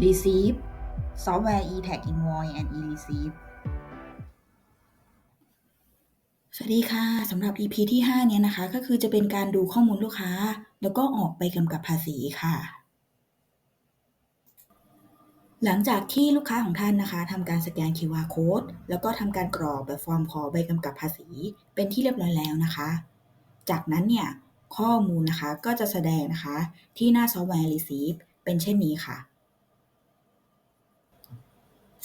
receive software e-tag invoice and e-receive สวัสดีค่ะสำหรับ EP ที่ 5 เนี่ยนะคะ ก็คือจะเป็นการดูข้อมูลลูกค้า แล้วก็ออกใบกำกับภาษีค่ะ หลังจากที่ลูกค้าของท่านนะคะทำการสแกน QR code แล้วก็ทำการกรอกแบบฟอร์มขอใบกำกับภาษี เป็นที่เรียบร้อยแล้วนะคะ จากนั้นเนี่ยข้อมูลนะคะก็จะแสดงนะคะที่หน้าซอฟต์แวร์ Receive เป็นเช่นนี้ค่ะ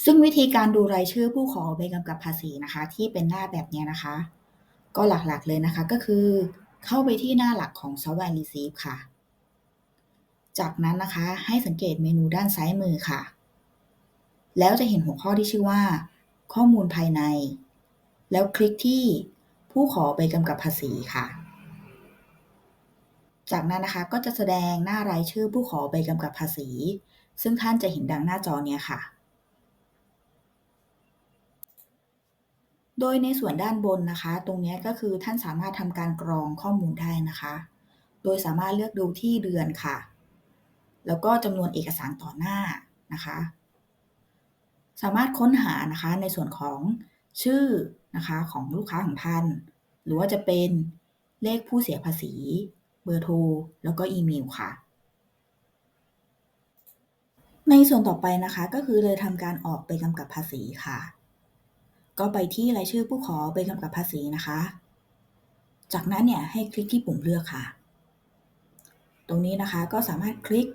ซึ่งวิธีการดูรายชื่อผู้ขอใบกำกับภาษีนะคะ ที่เป็นหน้าแบบนี้นะคะ ก็หลักๆเลยนะคะก็คือ เข้าไปที่หน้าหลักของซอฟต์แวร์ Receive ค่ะ จากนั้นนะคะให้สังเกตเมนูด้านซ้ายมือค่ะ แล้วจะเห็นหัวข้อที่ชื่อว่า ข้อมูลภายใน แล้วคลิกที่ผู้ขอใบกำกับภาษีค่ะ จากนั้นนะคะก็จะแสดงหน้ารายชื่อผู้ขอใบกำกับภาษี ซึ่งท่านจะเห็นดังหน้าจอเนี้ยค่ะ โดยในส่วนด้านบนนะคะ ตรงนี้ก็คือท่านสามารถทำการกรองข้อมูลได้นะคะ โดยสามารถเลือกดูที่เดือนค่ะ แล้วก็จำนวนเอกสารต่อหน้านะคะ สามารถค้นหานะคะในส่วนของชื่อนะคะของลูกค้าของท่าน หรือว่าจะเป็นเลขผู้เสียภาษี เบอร์โทร แล้วก็อีเมลค่ะ ในส่วนต่อไปนะคะก็คือเลยทำการออกไปกำกับภาษีค่ะ ก็ไปที่รายชื่อผู้ขอไปกำกับภาษีนะคะ จากนั้นเนี่ยให้คลิกที่ปุ่มเลือกค่ะ ตรงนี้นะคะก็สามารถคลิก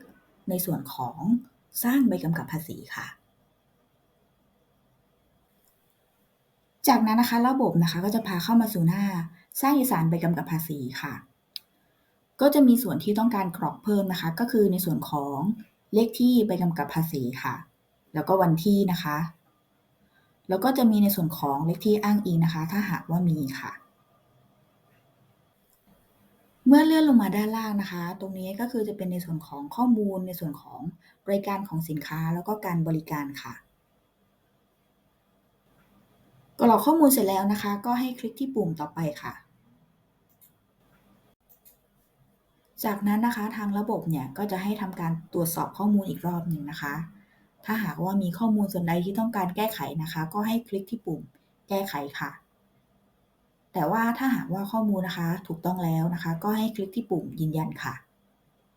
ในส่วนของสร้างใบกำกับภาษีค่ะ จากนั้นนะคะระบบนะคะก็จะพาเข้ามาสู่หน้าสร้างเอกสารใบกำกับภาษีค่ะ ก็จะมีส่วนที่ต้องการกรอกเพิ่มนะคะ ก็คือในส่วนของเลขที่ใบกำกับภาษีค่ะ แล้วก็วันที่นะคะ แล้วก็จะมีในส่วนของเลขที่อ้างอิงนะคะ ถ้าหากว่ามีค่ะ เมื่อเลื่อนลงมาด้านล่างนะคะ ตรงนี้ก็คือจะเป็นในส่วนของข้อมูลในส่วนของบริการของสินค้าแล้วก็การบริการค่ะกรอกข้อมูลเสร็จแล้วนะคะ ก็ให้คลิกที่ปุ่มต่อไปค่ะจากนั้นนะคะทางระบบเนี่ยก็จะให้ทำการตรวจสอบข้อมูลอีกรอบหนึ่งนะคะ ถ้าหากว่ามีข้อมูลส่วนใดที่ต้องการแก้ไขนะคะ ก็ให้คลิกที่ปุ่มแก้ไขค่ะ แต่ว่าถ้าหากว่าข้อมูลนะคะ ถูกต้องแล้วนะคะ ก็ให้คลิกที่ปุ่มยืนยันค่ะ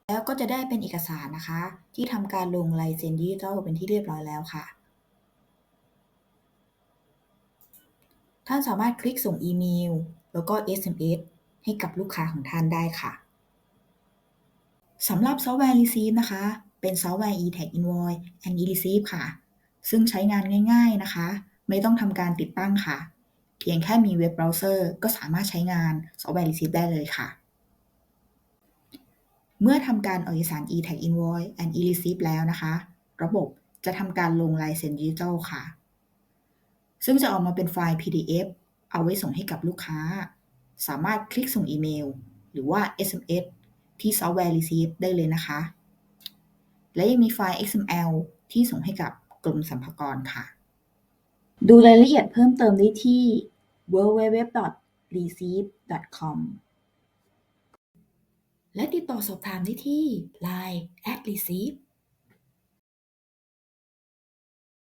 แล้วก็จะได้เป็นเอกสารนะคะ ที่ทำการลงลายเซ็นดิจิทัลเป็นที่เรียบร้อยแล้วค่ะ ท่านสามารถคลิกส่งอีเมล แล้วก็ SMS ให้กับลูกค้าของท่านได้ค่ะสำหรับซอฟต์แวร์ Receive นะคะ เป็นซอฟต์แวร์ e-tag invoice and e-receive ค่ะ ซึ่งใช้งานง่าย ๆนะคะ ไม่ต้องทำการติดตั้งค่ะ เพียงแค่มีเว็บเบราว์เซอร์ก็สามารถใช้งานซอฟต์แวร์ Receive ได้เลยค่ะ เมื่อทำการออกเอกสาร e-tag invoice and e-receive แล้วนะคะ ระบบจะทำการลงลายเซ็นดิจิทัลค่ะ ซึ่งจะออกมาเป็นไฟล์ PDF เอาไว้ส่งให้กับลูกค้า สามารถคลิกส่งอีเมล หรือว่า SMS ที่ซอฟต์แวร์ Receive ได้เลยนะคะ และยังมีไฟล์ XML ที่ส่งให้กับกรมสรรพากรค่ะ ดูรายละเอียดเพิ่มเติมได้ที่ www.receive.com และติดต่อสอบถามได้ที่ Line at receive